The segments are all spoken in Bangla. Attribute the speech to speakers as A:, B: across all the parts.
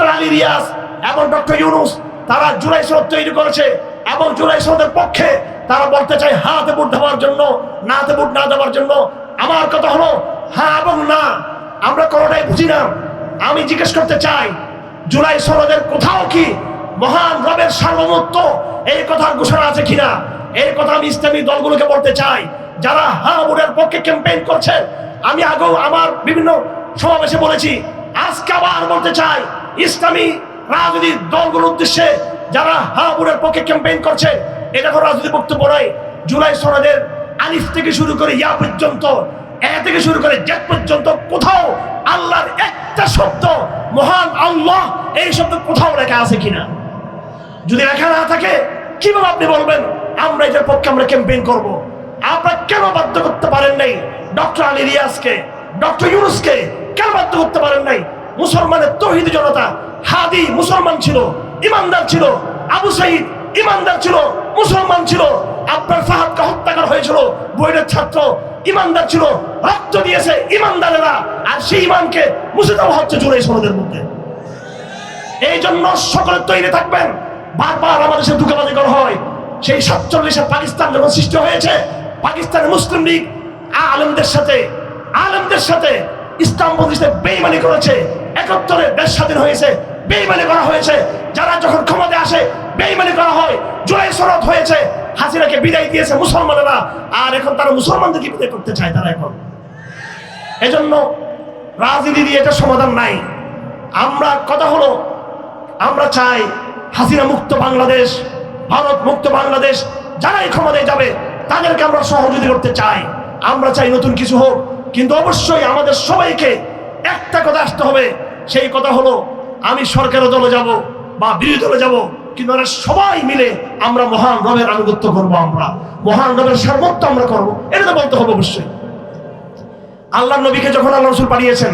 A: ডক্টর আলী রিয়াজ এবং ডক্টর ইউনুস, তারা জুলাই সনদ তৈরি করেছে এবং জুলাই সনদের পক্ষে তারা বলতে চায়, হাতে ভোট দেওয়ার জন্য, নাতে বুট না দেওয়ার জন্য। আমার কথা হলো হ্যাঁ এবং না, আমরা কোনোটাই বুঝি না। আমি জিজ্ঞেস করতে চাই, জুলাই সনদের কোথাও কি মহান রবের সার্বভৌমত্ব এই কথার ঘোষণা আছে কিনা? এই কথা আমি ইসলামী দলগুলোকে বলতে চাই, যারা হা বুটের পক্ষে ক্যাম্পেইন করছেন আমি আগেও আমার বিভিন্ন সমাবেশে বলেছি, আজকে আবার বলতে চাই ইসলামী রাজনৈতিক দলগুলোর উদ্দেশ্যে যারা ভোটের পক্ষে ক্যাম্পেইন করছে এটা কোনো রাজনৈতিক বক্তব্য নয় জুলাই সনদের আলিফ থেকে শুরু করে ইয়া পর্যন্ত, এ থেকে শুরু করে জেট পর্যন্ত কোথাও আল্লাহর একটা শব্দ, মহান আল্লাহ এই শব্দ কোথাও লেখা আছে কিনা? যদি লেখা না থাকে, কীভাবে আপনি বলবেন, আমরা এটার পক্ষে আমরা ক্যাম্পেইন করব? আপনারা কেন বাধ্য করতে পারেন নাই? ডক্টর আলী রিয়াজকে, ডক্টর ইউনুসকে কেন বাধ্য করতে পারেন নাই? মুসলমানের তহিদ জনতা, হাদি মুসলমান ছিল, ইমানদার ছিল, আবু সাইদ ইমানদার ছিল, মুসলমান ছিল আপনার ফাহাদকে হত্যা করা হয়েছিল বইয়ের ছাত্র, ইমানদার ছিল, রক্ত দিয়েছে ইমানদারেরা, আর সেই ইমানকে মুছে দেওয়া হচ্ছে জুলাই সনদের মধ্যে। এই জন্য সকলে তৈরি থাকবেন, বারবার আমাদের সাথে ধুকাবাজি করা হয়। সেই সাতচল্লিশে পাকিস্তান যখন সৃষ্টি হয়েছে, পাকিস্তানের মুসলিম লীগ আলমদের সাথে আলমদের সাথে ইসলাম প্রতিষ্ঠা বেইমানি করেছে। একাত্তরে দেশ স্বাধীন হয়েছে, বেইমানি করা হয়েছে। যারা যখন ক্ষমতায় আসে, বেইমানি করা হয়। জুলাই সরত হয়েছে, হাসিনাকে বিদায় দিয়েছে মুসলমানেরা। আর এখন তারা মুসলমানদেরকে বিদায় করতে চায় তারা এখন। এজন্য রাজনীতি দিয়ে এটা সমাধান নাই। আমরা কথা হলো, আমরা চাই হাসিনা মুক্ত বাংলাদেশ, ভারত মুক্ত বাংলাদেশ, যারাই ক্ষমতায় যাবে, তাদেরকে আমরা সহযোগিতা করতে চাই। আমরা চাই নতুন কিছু হোক, কিন্তু অবশ্যই আমাদের সবাইকে একটা কথা আসতে হবে। সেই কথা হলো, আমি সরকারের দলে যাব বা বিরোধী দলে যাব, কিন্তু আমরা সবাই মিলে আমরা মহান রবের আনুগত্য করব আমরা। মহান রবের সার্বত্ব আমরা করব। এটা তো বলতে হবে অবশ্যই। আল্লাহ নবীকে যখন আল্লাহ রসুল পাঠিয়েছেন,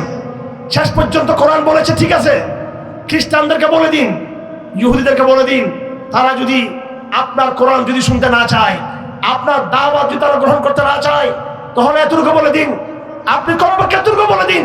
A: শেষ পর্যন্ত কোরআন বলেছে, ঠিক আছে, খ্রিস্টানদেরকে বলে দিন, ইহুদিদেরকে বলে দিন, তারা যদি আপনার কোরআন যদি শুনতে না চায়, আপনার দাওয়াত যদি তারা গ্রহণ করতে না চায়, তাহলে এতটুকু বলে দিন। আপনি কমপক্ষে এতটুকু বলে দিন।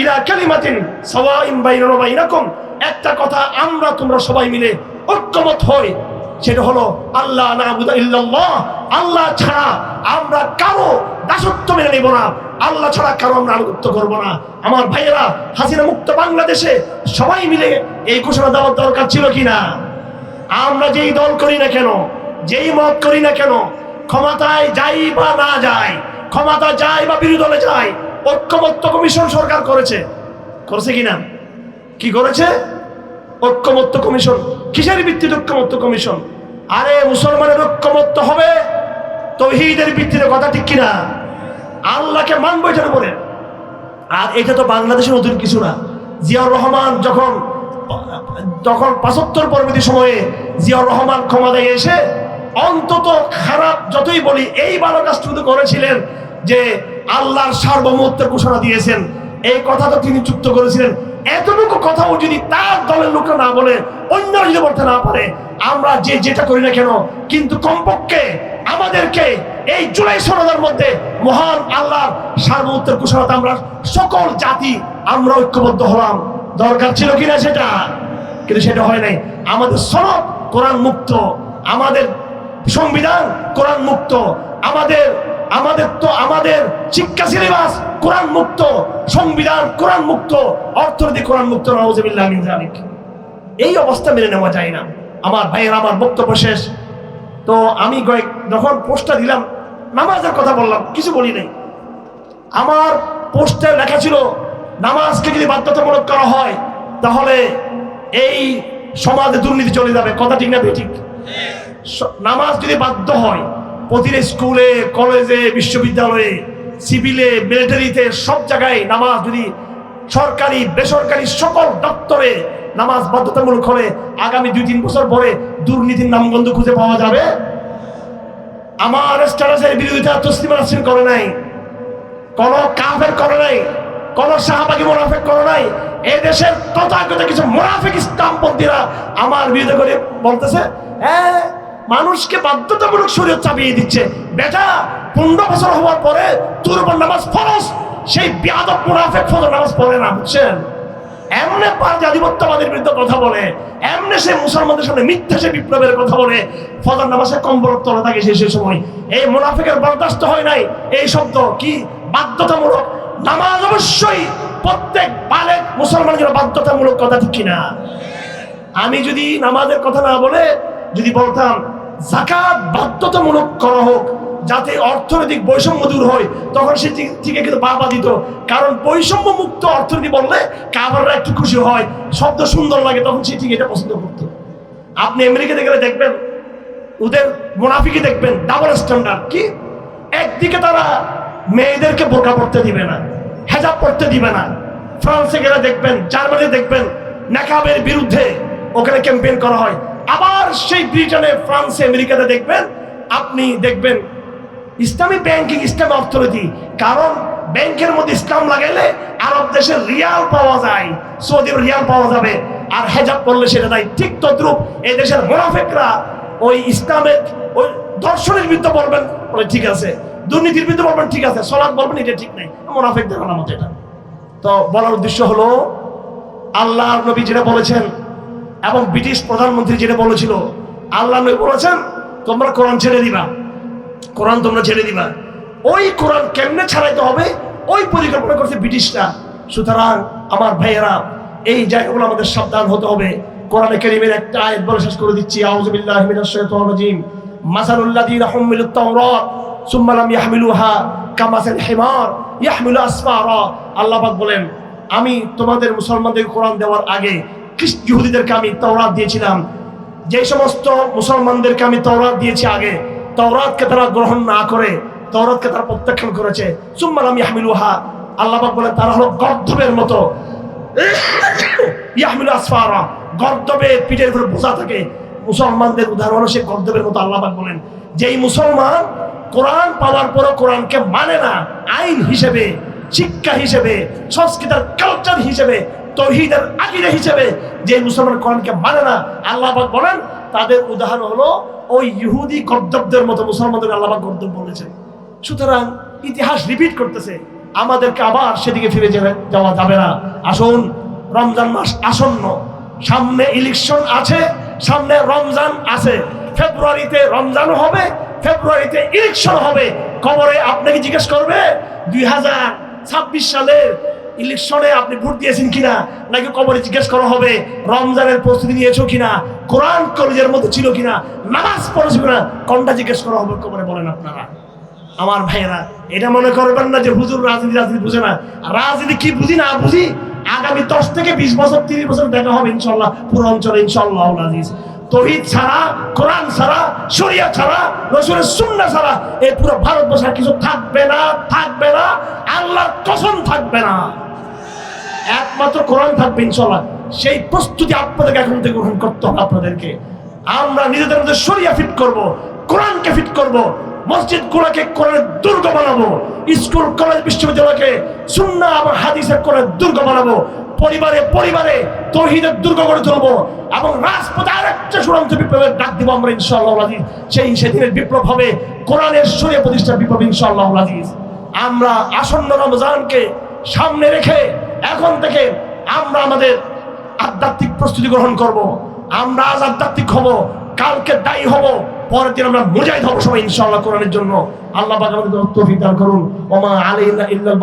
A: ইলা কালিমাতিন সাওয়াইন বাইনানা ওয়া বাইনাকুম। একটা কথা আমরা তোমরা সবাই মিলে ঐক্যমত হই, সেটা হলো আল্লাহ নাবুদা ইল্লাল্লাহ। আল্লাহ ছাড়া আমরা কারও দাসত্ব মেনে নেব না। আল্লাহ ছাড়া কারও আমরা আনুগত্য করব না। আমার ভাইয়েরা, হাসিনা মুক্ত বাংলাদেশে সবাই মিলে এই ঘোষণা দেওয়ার দরকার ছিল কিনা? আমরা যেই দল করি না কেন, যেই মত করি না কেন, ক্ষমতায় যাই বা না যায় ক্ষমতা যায় বা বিরোধী দলে যায় ঐক্যমত্য কমিশন সরকার করেছে। করেছে কিনা কি করেছে? ঐক্যমত্য কমিশন। কিসের ভিত্তিতে ঐক্যমত্য কমিশন? আরে, মুসলমানের ঐক্যমত্য হবে তৌহিদের ভিত্তিতে, কথা ঠিক কিনা? আল্লাহকে মানবো এটার উপরে। আর এটা তো বাংলাদেশের নতুন কিছু না। জিয়াউর রহমান যখন, তখন পঁচাত্তর পরবর্তী সময়ে জিয়াউর রহমান ক্ষমতায় এসে অন্তত খারাপ যতই বলি, এই ভালো কাজ শুধু করেছিলেন যে আল্লাহর সার্বভৌমত্বের ঘোষণা দিয়েছেন। এই কথা তো তিনি যুক্ত করেছিলেন। এতটুকু কথাও যদি তার দলের লোক না বলে অন্য যদি বলতে না পারে, আমরা যে যেটা করি না কেন, কিন্তু কমপক্ষে আমাদেরকে এই জুলাই সনদের মধ্যে মহান আল্লাহর সার্বভৌমত্বের ঘোষণাতে আমরা সকল জাতি, আমরা ঐক্যবদ্ধ হলাম। দরকার ছিল কিনা সেটা? কিন্তু সেটা হয় নাই। আমাদের সনদ কোরআন মুক্ত। আমাদের সংবিধান কোরআন মুক্ত। আমাদের আমাদের তো আমাদের শিক্ষা সিলেবাস কোরআন মুক্ত, সংবিধান কোরআন মুক্ত, অর্থনীতি কোরআন মুক্ত এই অবস্থা মেনে নেওয়া যায় না। আমার ভাইয়ের আমার বক্তব্য শেষ। তো আমি কয়েক যখন পোস্টটা দিলাম, নামাজের কথা বললাম, কিছু বলি নাই। আমার পোস্টে লেখা ছিল, নামাজকে যদি বাধ্যতামূলক করা হয়, তাহলে এই সমাজে দুর্নীতি চলে যাবে। কথা ঠিক না ঠিক নামাজ যদি বাধ্য হয় প্রতিটা স্কুলে, কলেজে, বিশ্ববিদ্যালয়ে সিভিলে মিলিটারিতে সব জায়গায় নামাজ যদি সরকারি, বেসরকারি সকল দপ্তরে নামাজ বাধ্যতামূলক হলে আগামী দুই তিন বছর পরে দুর্নীতির নামগন্ধ খুঁজে পাওয়া যাবে? আমার স্ট্যাটাসের বিরোধিতা তসলিমা নাসরিন করে নাই। কোন কাফের করে নাই। কোন শাহবাগী মুনাফেক করে নাই। এই দেশের তথাগত কিছু মুনাফিক ইসলামপন্থীরা আমার বিরুদ্ধে করে বলতেছে হ্যাঁ মানুষকে বাধ্যতামূলক শরীর চাপিয়ে দিচ্ছে। বেটা, পনেরো বছর হওয়ার পরে তোর উপর নামাজ ফরজ সেই বিয়াদব ফজর নামাজ পড়ে না, বুঝছেন? এমনে পাঁচ আধিপত্যবাদের বিরুদ্ধে কথা বলে, এমনে সে মুসলমানদের সামনে মিথ্যা সে বিপ্লবের কথা বলে, ফজর নামাজে কম্বল তলে থাকে সে সেই সময়। এই মুনাফিকের বরদাস্ত হয় নাই, এই শব্দ কি? বাধ্যতামূলক। নামাজ অবশ্যই প্রত্যেক বালেক মুসলমানের বাধ্যতামূলক কথা ঠিক কিনা? আমি যদি নামাজের কথা না বলে যদি বলতাম জাকাত বাধ্যতামূলক করা হোক, যাতে অর্থনৈতিক বৈষম্য দূর হয়, তখন সে ঠিক- কিন্তু বাবা দিত। কারণ বৈষম্য মুক্ত অর্থনীতি বললে কাবাররা একটু খুশি হয়, শব্দ সুন্দর লাগে, তখন সে ঠিক এটা পছন্দ করতো। আপনি আমেরিকাতে গেলে দেখবেন, ওদের মুনাফিকি দেখবেন ডাবল স্ট্যান্ডার্ড কি? একদিকে তারা মেয়েদেরকে বোরকা পড়তে দিবে না, হেজাব পড়তে দিবে না। ফ্রান্সে গেলে দেখবেন, জার্মানিতে দেখবেন নাকাবের বিরুদ্ধে ওখানে ক্যাম্পেইন করা হয়। সেই ব্রিটেনে, ফ্রান্সে, আমেরিকাতে দেখবেন। আপনি দেখবেন ইসলামী ব্যাংকিং ইসলামী অর্থনীতি, কারণ ব্যাংকের মধ্যে ইসলাম লাগাইলে আরব দেশের রিয়াল পাওয়া যায় সৌদির রিয়াল পাওয়া যাবে, আর হেজাব পড়লে সেটা নাই ঠিক তদ্রুপ এই দেশের মোনাফেকরা ওই ইসলামের ওই দর্শনের বিরুদ্ধে বলবেন ঠিক আছে। দুর্নীতির বিরুদ্ধে বলবেন, ঠিক আছে। সলাদ বলবেন, এটা ঠিক নেই। মোনাফেক দেখুন আমাদের এটা। তো বলার উদ্দেশ্য হলো আল্লাহ নবী যেটা বলেছেন এবং ব্রিটিশ প্রধানমন্ত্রী যেটা বলেছিল, আল্লাহ নবী বলেছেন, তোমরা কোরআন ছেড়ে দিবা। কোরআন তোমরা ছেড়ে দিবা। ওই কোরআন কেমনে ছাড়াইতে হবে? ওই পরিকল্পনা করছে ব্রিটিশরা। সুতরাং আমার ভাইয়েরা, এই জায়গাগুলো আমাদের সাবধান হতে হবে। কোরআনে কারীমের একটা আয়াত বলে শেষ করে দিচ্ছি। আউযু বিল্লাহি মিনাশ শাইতানির রাজিম। মাসালুল্লাযীনা হুমিলুত তাওরাত সুম্মা লাম ইয়াহমিলুহা কামাসাল হিমার, ইয়াহমিলু আসফারা। আল্লাহ পাক বলেন, আমি তোমাদের মুসলমানদের কোরআন দেওয়ার আগে খ্রিস্ট ইহুদিদেরকে আমি তাওরাত দিয়েছিলাম। যে সমস্ত মুসলমানদেরকে আমি তওরাত দিয়েছি আগে, তওরাতকে তারা গ্রহণ না করে, তওরাতকে তারা প্রত্যাখ্যান করেছে। সুম্মালাম ইয়াহমিলুহা, আল্লাহ পাক বলেন, তারা হলো গর্ধবের মতো। ইয়াহমিলু আসফারা গর্দবে পিঠের উপরে বোঝা থাকে। মুসলমানদের উদাহরণ সে গর্দবের মতো, আল্লাহ পাক বলেন। যেই মুসলমান কোরআন পাওয়ার পরও কোরআনকে মানে না, আইন হিসেবে, শিক্ষা হিসেবে, সংস্কৃতির কালচার হিসেবে তৌহিদের আকিদা হিসেবে যে মুসলমান কোরআনকে মানে না আল্লাহবাক বলেন, তাদের উদাহরণ হলো ওই ইহুদি গর্দবদের মতো মুসলমানদের আল্লাহ পাক গর্দব বলেছেন। সুতরাং ইতিহাস রিপিট করতেছে, আমাদেরকে আবার সেদিকে ফিরে যাওয়া যাবে না। আসুন, রমজান মাস আসন্ন, সামনে ইলেকশন আছে, সামনে রমজান আছে। ফেব্রুয়ারিতে রমজান হবে, ফেব্রুয়ারিতে ইলেকশন হবে। কবরে আপনাকে জিজ্ঞেস করবে, দুই হাজার ছাব্বিশ সালের ইলেকশনে আপনি ভোট দিয়েছেন কিনা, নাকি কবরে জিজ্ঞেস করা হবে, রমজানের প্রস্তুতি নিয়েছো কিনা, কোরআন কলেজের মধ্যে ছিল কিনা, নামাজ পড়েছো কিনা, কোনটা জিজ্ঞেস করা হবে কবরে বলেন আপনারা। আমার ভাইয়েরা, এটা মনে করবেন না যে হুজুর রাজনীতি রাজনীতি বুঝে না। রাজনীতি কি বুঝি না বুঝি, আগামী দশ থেকে বিশ বছর, তিরিশ বছর দেখা হবে ইনশাল্লাহ, পুরো অঞ্চলে ইনশাল্লাহ আজিজ তহিদ ছাড়া, কোরআন ছাড়া, শরিয়া ছাড়া, রসুলের সুন্না ছাড়া, এই পুরো ভারতবর্ষের কিছু থাকবে না থাকবে না, আল্লাহর কসম থাকবে না। একমাত্র কোরআন থাকবে ইনশাল্লাহ সেই প্রস্তুতি আপনাদেরকে এখন থেকে গ্রহণ করতে হবে আপনাদেরকে। আমরা নিজেদের মধ্যে সরিয়া ফিট করব, কোরআনকে ফিট করব মসজিদ গুলোকে কোরআনের দুর্গ বানাবো, স্কুল, কলেজ, বিশ্ববিদ্যালয়কে সুন্নাহ এবং হাদিসের কোরআনের দুর্গ বানাবো, পরিবারে পরিবারে তৌহিদের দুর্গ গড়ে তুলবো এবং রাজপথে আরেকটা চূড়ান্ত বিপ্লবের ডাক দিব আমরা ইনশাআল্লাহ আজিজ সেই সেদিনের বিপ্লব হবে কোরআনের সরিয়া প্রতিষ্ঠার বিপ্লব ইনশাআল্লাহ আমরা আসন্ন রমজানকে সামনে রেখে এখন থেকে আমরা আমাদের আধ্যাত্মিক প্রস্তুতি গ্রহণ করব। আমরা আজ আধ্যাত্মিক হব, কালকে দায়ী হব, পরের দিন আমরা মুজাহিদ হব সবাই ইনশাল্লাহ কোরআনের জন্য। আল্লাহ আমাদের করুন। ওমা আলাইনা ইল্লাল